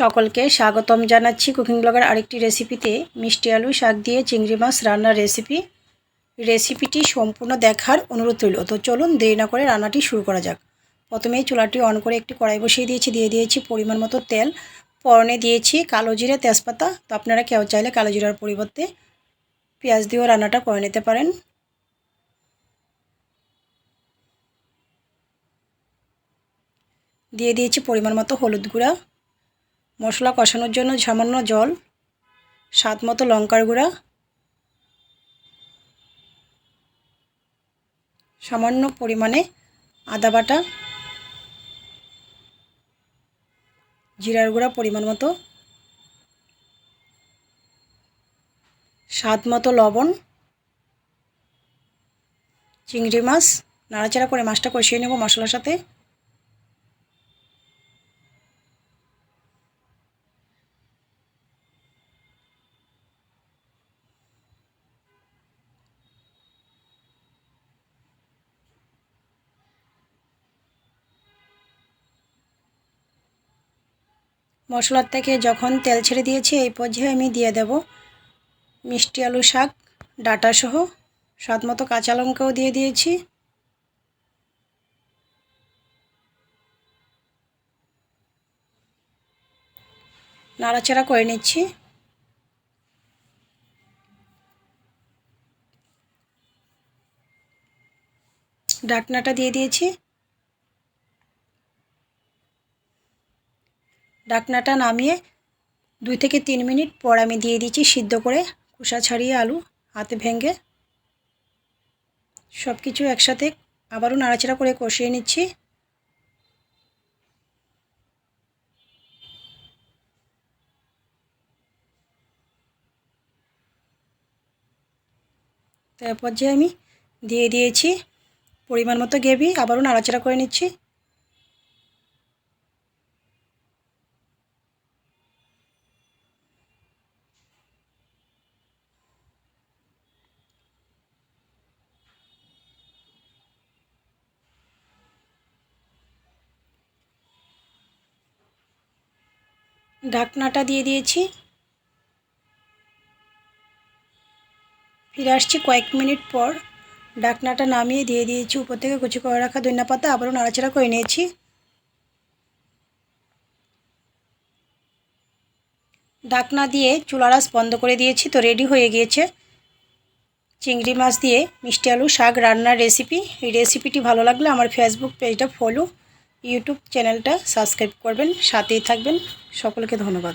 সকলকে স্বাগতম জানাচ্ছি কুকিং ব্লগের আরেকটি রেসিপিতে। মিষ্টি আলু, শাক দিয়ে চিংড়ি মাছ রান্নার রেসিপি। রেসিপিটি সম্পূর্ণ দেখার অনুরোধ রইল। তো চলুন দেরি না করে রান্নাটি শুরু করা যাক। প্রথমেই চুলাটি অন করে একটি কড়াই বসিয়ে দিয়েছি। দিয়ে দিয়েছি পরিমাণ মতো তেল। পরনে দিয়েছি কালো জিরে তেজপাতা। তো আপনারা কেউ চাইলে কালো জিরার পরিবর্তে পেঁয়াজ দিয়েও রান্নাটা করে নিতে পারেন। দিয়ে দিয়েছি পরিমাণ মতো হলুদ গুঁড়া। মশলা কষানোর জন্য সামান্য জল, স্বাদ মতো লঙ্কার গুঁড়া, সামান্য পরিমাণে আদা বাটা, জিরার গুঁড়া পরিমাণ মতো, স্বাদ মতো লবণ, চিংড়ি মাছ, নাড়াচাড়া করে মাছটা কষিয়ে নেব মশলার সাথে। মশলার থেকে যখন তেল ছেড়ে দিয়েছি, এই পর্যায়ে আমি দিয়ে দেব মিষ্টি আলু শাক, ডাটা সহ স্বাদ মতো কাঁচা লঙ্কাও দিয়ে দিয়েছি। নাড়াচাড়া করে নিচ্ছি। ডাকনাটা দিয়ে দিয়েছি। ডাকনাটা নামিয়ে দুই থেকে তিন মিনিট পর আমি দিয়ে দিচ্ছি সিদ্ধ করে খোসা ছাড়িয়ে আলু, হাতে ভেঙে। সব কিছু একসাথে আবারও নাড়াচাড়া করে কষিয়ে নিচ্ছি। তারপর যে আমি দিয়ে দিয়েছি, পরিমাণ মতো গ্রেভি আবারও নাড়াচাড়া করে নিচ্ছি। ঢাকনাটা দিয়ে দিয়েছি। ফিরে আসছি কয়েক মিনিট পর। ডাকনাটা নামিয়ে দিয়ে দিয়েছি, উপর থেকে কুচি করে রাখা ধনিয়া পাতা, আবারও নাড়াচাড়া করে নিয়েছি। ডাকনা দিয়ে চুলারাস বন্ধ করে দিয়েছি, তো রেডি হয়ে গিয়েছে। চিংড়ি মাছ দিয়ে মিষ্টি আলু শাক রান্নার রেসিপি এই রেসিপিটি ভালো লাগলে আমার ফেসবুক পেজটা ফলো ইউটিউব চ্যানেলটা সাবস্ক্রাইব করবেন সাথেই থাকবেন। সকলকে ধন্যবাদ।